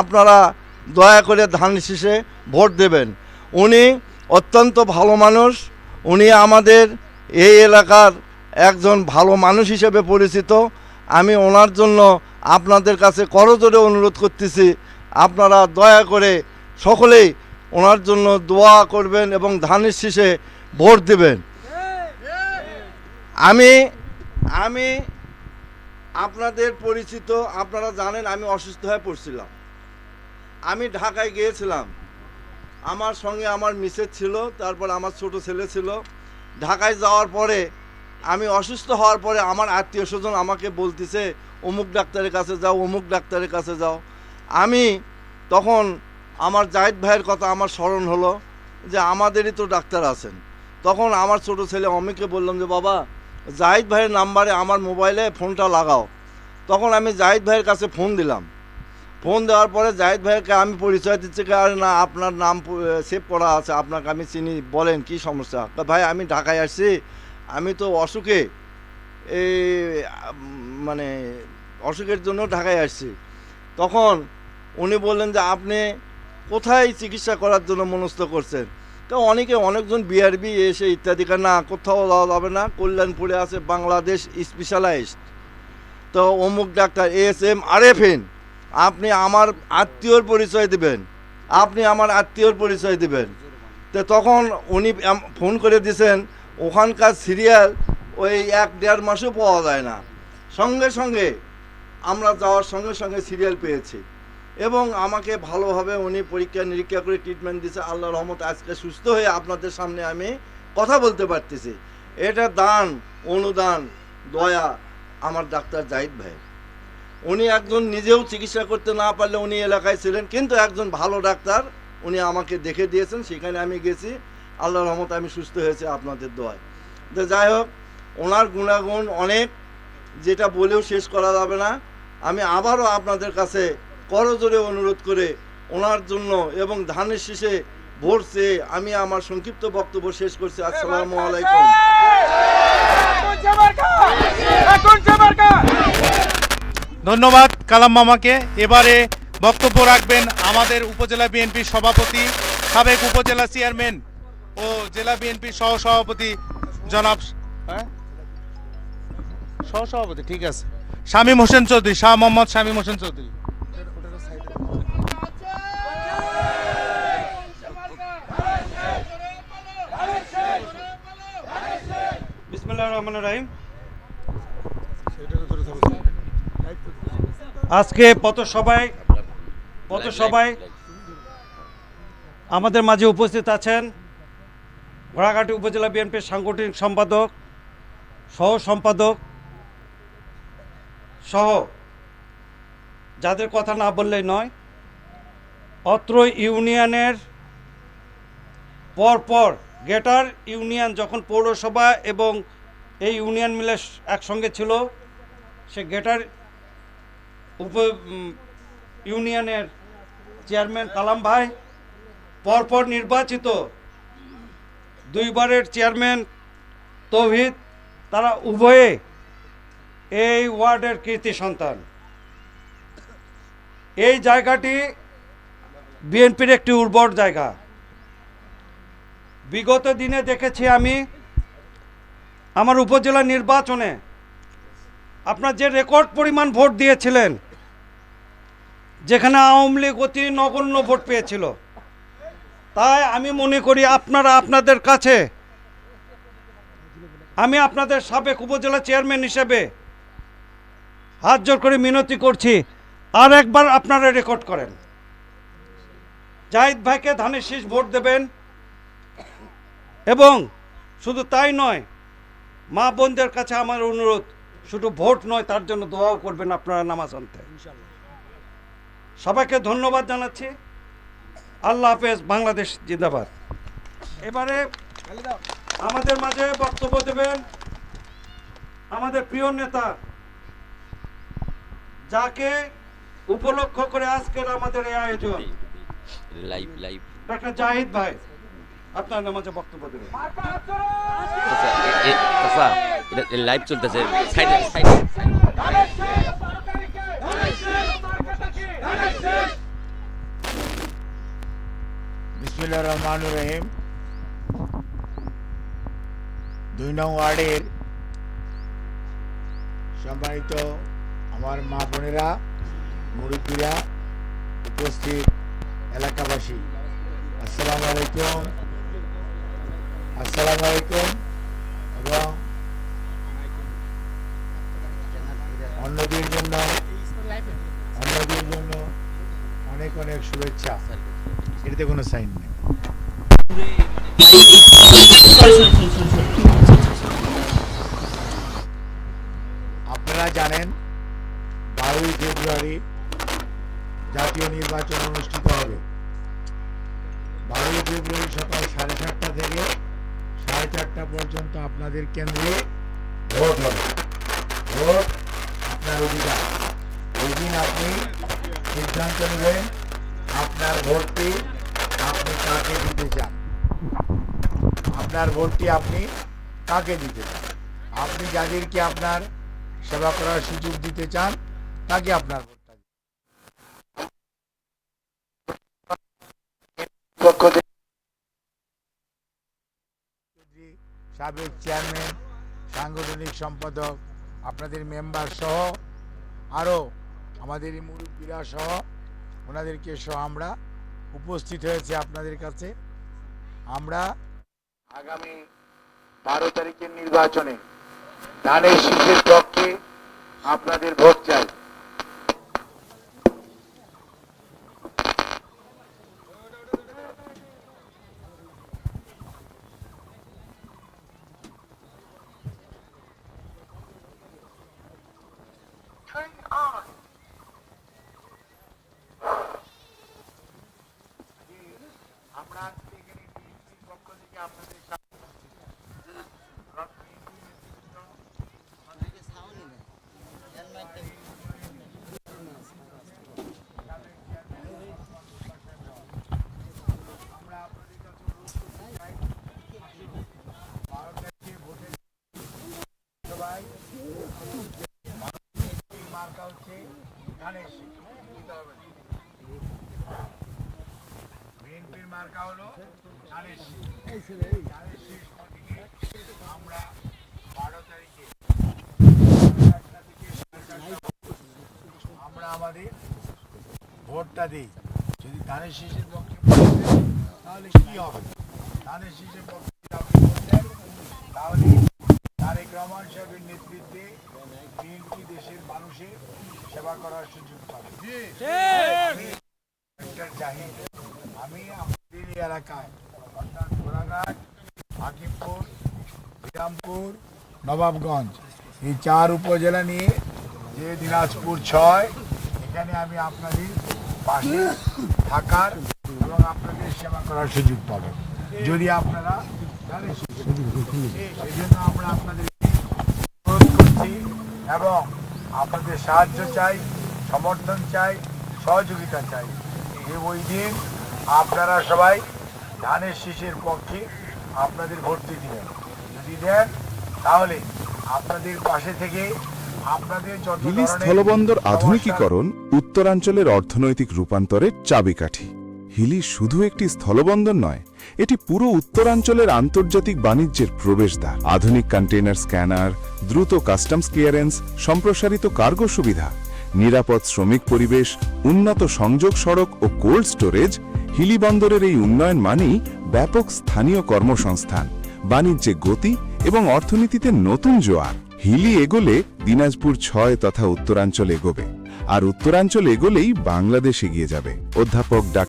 আপনারা দয়া করে ধান শীষে ভোট দেবেন। উনি অত্যন্ত ভালো মানুষ। উনি আমাদের এই এলাকার একজন ভালো মানুষ হিসেবে পরিচিত। আমি ওনার জন্য আপনাদের কাছে করজোরে অনুরোধ করতেছি। আপনারা দয়া করে সকলেই ওনার জন্য দোয়া করবেন এবং ধানের শীষে ভোট দেবেন। আমি আমি আপনাদের পরিচিত, আপনারা জানেন আমি অসুস্থ হয়ে পড়ছিলাম। আমি ঢাকায় গিয়েছিলাম। আমার সঙ্গে আমার মিসেস ছিল, তারপর আমার ছোট ছেলে ছিল। ঢাকায় যাওয়ার পরে, আমি অসুস্থ হওয়ার পরে আমার আত্মীয় স্বজন আমাকে বলতেছে, অমুক ডাক্তারের কাছে যাও, অমুক ডাক্তারের কাছে যাও। আমি তখন আমার জাহিদ ভাইয়ের কথা আমার স্মরণ হলো, যে আমাদেরই তো ডাক্তার আছেন। তখন আমার ছোট ছেলে অমিকে বললাম যে, বাবা, জাহিদ ভাইয়ের নাম্বারে আমার মোবাইলে ফোনটা লাগাও। তখন আমি জাহিদ ভাইয়ের কাছে ফোন দিলাম। ফোন দেওয়ার পরে জাহিদ ভাইকে আমি পরিচয় দিচ্ছি আরে না, আপনার নাম সেভ করা আছে, আপনাকে আমি চিনি, বলেন কি সমস্যা? ভাই, আমি ঢাকায় আসছি, আমি তো অসুখে এই মানে অসুখের জন্য ঢাকায় আসছি। তখন উনি বললেন যে, আপনি কোথায় চিকিৎসা করার জন্য মনস্থ করছেন? তো অনেকে, অনেকজন বিআরবি এসে ইত্যাদি না, কোথাও যাওয়া যাবে না, কল্যাণপুরে আছে বাংলাদেশ স্পেশালাইজড। তো অমুক ডাক্তার এস এম আরএফএন আপনি আমার আত্মীয়র পরিচয় দিবেন। আপনি আমার আত্মীয়র পরিচয় দিবেন। তো তখন উনি ফোন করে দিয়েছেন ওখানকার সিরিয়াল ওই এক দেড় মাসও পাওয়া যায় না। সঙ্গে সঙ্গে আমরা যাওয়ার সঙ্গে সঙ্গে সিরিয়াল পেয়েছি। এবং আমাকে ভালোভাবে উনি পরীক্ষা নিরীক্ষা করে ট্রিটমেন্ট দিয়েছে আল্লাহ রহমত আজকে সুস্থ হয়ে আপনাদের সামনে আমি কথা বলতে পারতেছি। এটা দান, অনুদান, দয়া আমার ডাক্তার জাহিদ ভাই। উনি একজন নিজেও চিকিৎসা করতে না পারলে উনি এলাকায় ছিলেন, কিন্তু একজন ভালো ডাক্তার উনি আমাকে দেখে দিয়েছেন, সেখানে আমি গেছি। আল্লাহ রহমত আমি সুস্থ হয়েছে আপনাদের দোয়ায়। তো যাই হোক, ওনার গুণাগুণ অনেক, যেটা বলেও শেষ করা যাবে না। আমি আবারও আপনাদের কাছে করজোরে অনুরোধ করে ওনার জন্য এবং ধানের শেষে চেয়ে আমি আমার সংক্ষিপ্ত বক্তব্য শেষ করছি। আসসালামু আলাইকুম। ধন্যবাদ কালাম মামাকে। এবারে বক্তব্য রাখবেন আমাদের উপজেলা বিএনপির সভাপতি সাবেক উপজেলা চেয়ারম্যান ও জেলা বিএনপির সহ সভাপতি জনাব হ্যাঁ? সহ সভাপতি ঠিক আছে। শামীম হোসেন চৌধুরী শাহ মোহাম্মদ শামীম হোসেন চৌধুরী। বিসমুল্লাহ রহমান রাহিম। আজকে পথসভায় পথসভায় আমাদের মাঝে উপস্থিত আছেন ঘোড়াঘাটি উপজেলা বিএনপির সাংগঠনিক সম্পাদক, সহ সম্পাদক সহ, যাদের কথা না বললেই নয়, অত্র ইউনিয়নের পরপর গেটার ইউনিয়ন যখন পৌরসভা এবং এই ইউনিয়ন মিলে একসঙ্গে ছিল, সে গেটার উপ ইউনিয়নের চেয়ারম্যান কালাম ভাই, পরপর নির্বাচিত দুইবারের চেয়ারম্যান তৌহিদ, তারা উভয়ে এই ওয়ার্ডের কীর্তি সন্তান। এই জায়গাটি বিএনপির একটি উর্বর জায়গা। বিগত দিনে দেখেছি আমি আমার উপজেলা নির্বাচনে আপনার যে রেকর্ড পরিমাণ ভোট দিয়েছিলেন, যেখানে আওয়ামী লীগ অতি নগণ্য ভোট পেয়েছিল, তাই আমি মনে করি আপনারা আপনাদের কাছে, আমি আপনাদের সাবেক উপজেলা চেয়ারম্যান হিসেবে হাত জোর করে মিনতি করছি, আর একবার আপনারা রেকর্ড করেন। জাহিদ ভাইকে ধানের শীষ ভোট দেবেন, এবং শুধু তাই নয়, মা বোনদের কাছে আমার অনুরোধ শুধু ভোট নয় তার জন্য দোয়াও করবেন আপনারা নামাজ আনতে সবাইকে ধন্যবাদ জানাচ্ছি। আল্লাহ হাফেজ বাংলাদেশ জিন্দাবাদ। এবারে আমাদের মাঝে বক্তব্য দেবেন আমাদের প্রিয় নেতা যাকে উপলক্ষ করে আজকের আমাদের এই আয়োজন। লাইভ লাইভ ডক্টর জাহিদ ভাই আপনার নামাজে বক্তব্য দেবেন। লাইভ চলতেছে। সাইডে সাইডে বিসমিল্লাহ রহমান রহিম। দুই নং ওয়ার্ডের সম্মানিত আমার মা বোনেরা, মুরব্বীরা উপস্থিত এলাকাবাসী, আসসালামু আলাইকুম। আসসালামু আলাইকুম এবং অন্যদের জন্য অন্যদের জন্য অনেক অনেক শুভেচ্ছা। এটাতে কোনো সাইন নেই। আপনারা জানেন, বারোই ফেব্রুয়ারি জাতীয় নির্বাচন অনুষ্ঠিত হবে। বারোই ফেব্রুয়ারি সকাল সাড়ে সাতটা থেকে সাড়ে চারটা পর্যন্ত আপনাদের কেন্দ্রে ভোট হবে। ভোট আপনার অধিকার। ওই দিন আপনি সিদ্ধান্ত নেবেন আপনার ভোটটি আপনি কাকে দিতে চান। আপনার ভোটটি আপনি কাকে দিতে চান। আপনি যাদেরকে আপনার সেবা করার সুযোগ দিতে চান, তাকে আপনার ভোটটা সাবেক চেয়ারম্যান, সাংগঠনিক সম্পাদক আপনাদের মেম্বার সহ আরও আমাদের মুরব্বীরা সহ, ওনাদেরকে সহ আমরা উপস্থিত হয়েছে আপনাদের কাছে। আমরা আগামী বারো তারিখের নির্বাচনে ধানের শীষের পক্ষে আপনাদের ভোট চাই। আমরা এখানে DSP র পক্ষ থেকে আপনাদের সবাই মার্কা হচ্ছে শীষ দিতে হবে না। বিএনপির মার্কা হলো ধানের শীষ। ধানের শীষ প্রতীকে আমরা বারো তারিখে আমরা আমাদের ভোটটা দিই। যদি ধানের শীষের পক্ষে তাহলে কি হবে? ধানের শীষের পক্ষে আপনি ভোট দেন তাহলে তারেক রহমান সাহেবের নেতৃত্বে বিএনপি দেশের মানুষের সেবা করার সুযোগ পাবে। আমি এলাকায়। অর্থাৎ ঘোড়াঘাট, হাকিমপুর, বিরামপুর, নবাবগঞ্জ। এই চার উপজেলা নিয়ে যে দিনাজপুর ছয়, এখানে আমি আপনাদের পাশে থাকার এবং আপনাদের সেবা করার সুযোগ পাবো। যদি আপনারা জন্য আমরা আপনাদেরকে অনুরোধ করছি এবং আপনাদের সাহায্য চাই, সমর্থন চাই, সহযোগিতা চাই। যে ওই দিন আপনারা সবাই ধানের শীষের পক্ষে আপনাদের ভর্তি দিবেন যদি দেন তাহলে আপনাদের পাশে থেকে হিলি স্থলবন্দর আধুনিকীকরণ উত্তরাঞ্চলের অর্থনৈতিক রূপান্তরের চাবিকাঠি। হিলি শুধু একটি স্থলবন্দর নয় এটি পুরো উত্তরাঞ্চলের আন্তর্জাতিক বাণিজ্যের প্রবেশদ্বার। আধুনিক কন্টেইনার স্ক্যানার দ্রুত কাস্টমস ক্লিয়ারেন্স সম্প্রসারিত কার্গো সুবিধা নিরাপদ শ্রমিক পরিবেশ উন্নত সংযোগ সড়ক ও কোল্ড স্টোরেজ হিলি বন্দরের এই উন্নয়ন মানেই ব্যাপক স্থানীয় কর্মসংস্থান বাণিজ্যে গতি এবং অর্থনীতিতে নতুন জোয়ার। হিলি এগোলে দিনাজপুর ছয় তথা উত্তরাঞ্চল এগোবে, আর উত্তরাঞ্চল এগোলেই বাংলাদেশ এগিয়ে যাবে। অধ্যাপক ডা